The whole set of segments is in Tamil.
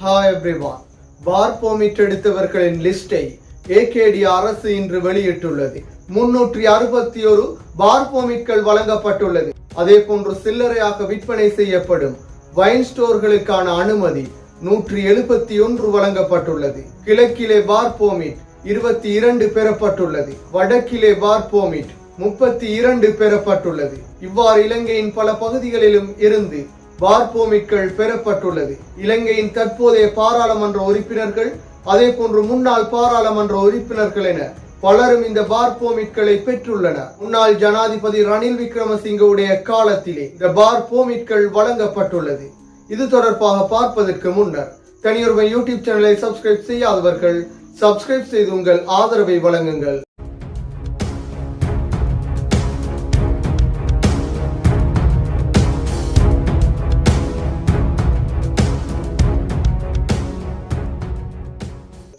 ஹாய் எவ்ரிவான் பார் பர்மிட் எடுத்தவர்களின் லிஸ்டை ஏகேடி அரசு இன்று வெளியிட்டுள்ளது. முன்னூற்றி அறுபத்தி ஒரு பார் பர்மிட்கள் வழங்கப்பட்டுள்ளது. அதே போன்று சில்லறையாக விற்பனை செய்யப்படும் வைன் ஸ்டோர்களுக்கான அனுமதி நூற்றி எழுபத்தி ஒன்று வழங்கப்பட்டுள்ளது. கிழக்கிலே பார் பர்மிட் இருபத்தி இரண்டு பெறப்பட்டுள்ளது. வடக்கிலே பார் பர்மிட் முப்பத்தி இரண்டு பெறப்பட்டுள்ளது. இவ்வாறு இலங்கையின் பல பகுதிகளிலும் இருந்து பார் பெறப்பட்டுள்ளது. இலங்கையின் தற்போதைய பாராளுமன்ற உறுப்பினர்கள் அதே போன்று முன்னாள் பாராளுமன்ற உறுப்பினர்கள் என பலரும் இந்த பார்போமிட்களை பெற்றுள்ளனர். முன்னாள் ஜனாதிபதி ரணில் விக்ரமசிங்கவுடைய காலத்திலே இந்த பார்போமிட்கள் வழங்கப்பட்டுள்ளது. இது தொடர்பாக பார்ப்பதற்கு முன்னர் தனியொருமை யூடியூப் சேனலை சப்ஸ்கிரைப் செய்யாதவர்கள் சப்ஸ்கிரைப் செய்து உங்கள் ஆதரவை வழங்குங்கள்.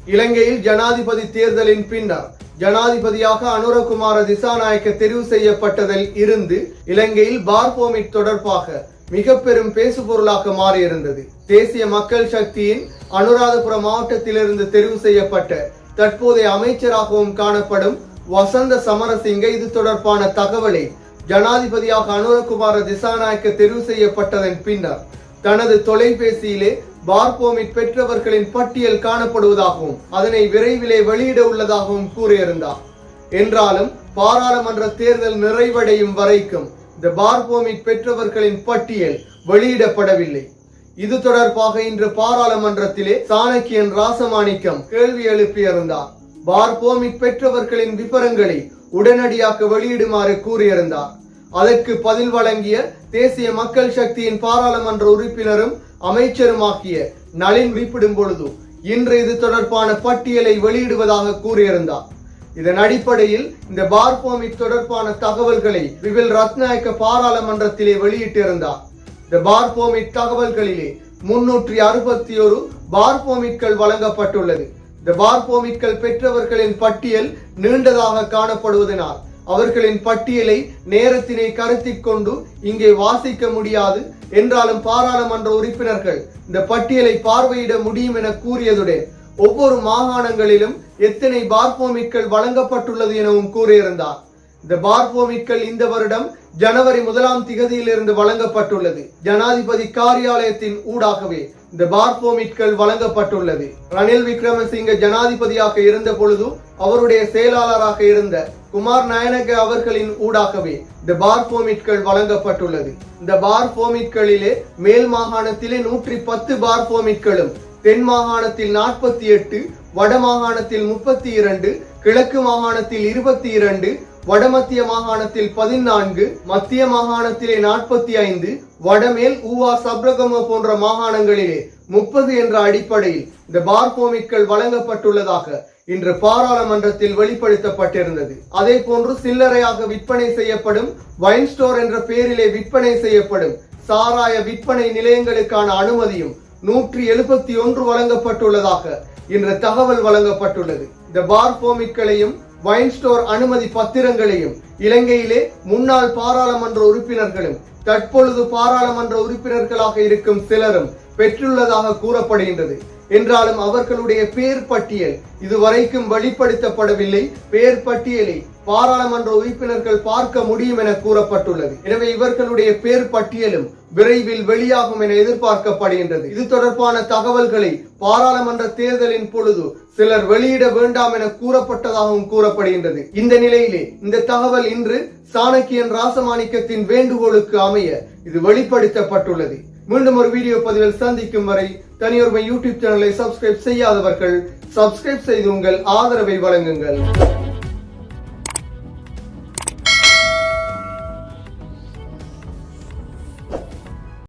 இலங்கையில் ஜனாதிபதி தேர்தலின் பின்னர் ஜனாதிபதியாக அனுரகுமார திசாநாயக்க தெரிவு செய்யப்பட்டதில் இருந்து இலங்கையில் பார்போமிட் தொடர்பாக மிக பெரும் பேசுபொருளாக மாறியிருந்தது. தேசிய மக்கள் சக்தியின் அனுராதபுரம் மாவட்டத்திலிருந்து தெரிவு செய்யப்பட்ட தற்போதைய அமைச்சராகவும் காணப்படும் வசந்த சமரசிங்க இது தொடர்பான தகவலை ஜனாதிபதியாக அனுரகுமார திசாநாயக்க தெரிவு செய்யப்பட்டதன் பின்னர் தனது தொலைபேசியிலே பார்போமிட் பெற்றவர்களின் பட்டியல் காணப்படுவதாகவும் அதனை விரைவிலே வெளியிட உள்ளதாகவும் கூறியிருந்தார். என்றாலும் பாராளுமன்ற தேர்தல் நிறைவடையும் வரைக்கும் இந்த பார்போமிட் பெற்றவர்களின் பட்டியல் வெளியிடப்படவில்லை. இது தொடர்பாக இன்று பாராளுமன்றத்திலே சாணக்கியன் ராசமாணிக்கம் கேள்வி எழுப்பியிருந்தார். பார்போமிட் பெற்றவர்களின் விவரங்களை உடனடியாக வெளியிடுமாறு கூறியிருந்தார். அதற்கு பதில் வழங்கிய தேசிய மக்கள் சக்தியின் பாராளுமன்ற உறுப்பினரும் அமைச்சருமாகிய நளின் விப்பிடும் பொழுது இன்று இது தொடர்பான பட்டியலை வெளியிடுவதாக கூறியிருந்தார். இதன் அடிப்படையில் இந்த பார்போமிக் தொடர்பான தகவல்களை விவில் ரத்நாயக்க பாராளுமன்றத்திலே வெளியிட்டிருந்தார். இந்த பார்போமிக் தகவல்களிலே முன்னூற்றி அறுபத்தி ஒரு பார்போமிக்கள் வழங்கப்பட்டுள்ளது. இந்த பார்போமிக்கள் பெற்றவர்களின் பட்டியல் நீண்டதாக காணப்படுவதனால் அவர்களின் பட்டியலை நேரத்தினை கருத்தில் கொண்டு இங்கே வாசிக்க முடியாது. என்றாலும் பாராளுமன்ற உறுப்பினர்கள் இந்த பட்டியலை பார்வையிட முடியும் என கூறியதுடன் ஒவ்வொரு மாகாணங்களிலும் எத்தனை பார்போமிக்கள் வழங்கப்பட்டுள்ளது எனவும் கூறியிருந்தார். இந்த பார்போமிக்கள் இந்த வருடம் ஜனவரி முதலாம் திகதியிலிருந்து வழங்கப்பட்டுள்ளது. ஜனாதிபதி காரியாலயத்தின் ஊடாகவே இந்த பார்போமிட்கள் வழங்கப்பட்டுள்ளது. ரணில் விக்ரமசிங்க ஜனாதிபதியாக இருந்த பொழுது அவருடைய செயலாளராக இருந்த குமார் நாயனக அவர்களின் ஊடாகவே இந்த பார் பெர்மிட்கள் வழங்கப்பட்டுள்ளது. இந்த பார் பெர்மிட்களிலே மேல் மாகாணத்திலே நூற்றி பத்து பார் பெர்மிட்களும் தென் மாகாணத்தில் நாற்பத்தி எட்டு வட மாகாணத்தில் முப்பத்தி இரண்டு கிழக்கு மாகாணத்தில் இருபத்தி இரண்டு வடமத்திய மாகாணத்தில் பதினான்கு மத்திய மாகாணத்திலே நாற்பத்தி ஐந்து வடமேல் ஊவா சப்ரகம போன்ற மாகாணங்களிலே முப்பது என்ற அடிப்படையில் இந்த பார்போமிக்கள் வழங்கப்பட்டுள்ளதாக இன்று பாராளுமன்றத்தில் வெளிப்படுத்தப்பட்டிருந்தது. அதே போன்று சில்லறையாக விற்பனை செய்யப்படும் வைன் ஸ்டோர் என்ற பெயரிலே விற்பனை செய்யப்படும் சாராய விற்பனை நிலையங்களுக்கான அனுமதியும் நூற்றி எழுபத்தி ஒன்று வழங்கப்பட்டுள்ளதாக இன்று தகவல் வழங்கப்பட்டுள்ளது. இந்த பார்போமிக்களையும் வைன் ஸ்டோர் அனுமதி பத்திரங்களையும் இலங்கையிலே முன்னாள் பாராளுமன்ற உறுப்பினர்களும் தற்பொழுது பாராளுமன்ற உறுப்பினர்களாக இருக்கும் சிலரும் பெற்றுள்ளதாக கூறப்படுகின்றது. என்றாலும் அவர்களுடைய பேர் பட்டியல் இதுவரைக்கும் வெளிப்படுத்தப்படவில்லை. பேர் பட்டியலை பாராளுமன்ற உறுப்பினர்கள் பார்க்க முடியும் என கூறப்பட்டுள்ளது. எனவே இவர்களுடைய பேர் பட்டியலும் விரைவில் வெளியாகும் என எதிர்பார்க்கப்படுகின்றது. இது தொடர்பான தகவல்களை பாராளுமன்ற தேர்தலின் பொழுது சிலர் வெளியிட வேண்டாம் என கூறப்பட்டதாகவும் கூறப்படுகின்றது. இந்த நிலையிலே இந்த தகவல் இன்று சாணக்கியன் ராசமாணிக்கத்தின் வேண்டுகோளுக்கு அமைய இது வெளிப்படுத்தப்பட்டுள்ளது. மீண்டும் ஒரு வீடியோ பதிவில் சந்திக்கும் வரை தனியொருமை யூடியூப் சேனலை சப்ஸ்கிரைப் செய்யாதவர்கள் சப்ஸ்கிரைப் செய்து உங்கள் ஆதரவை வழங்குங்கள்.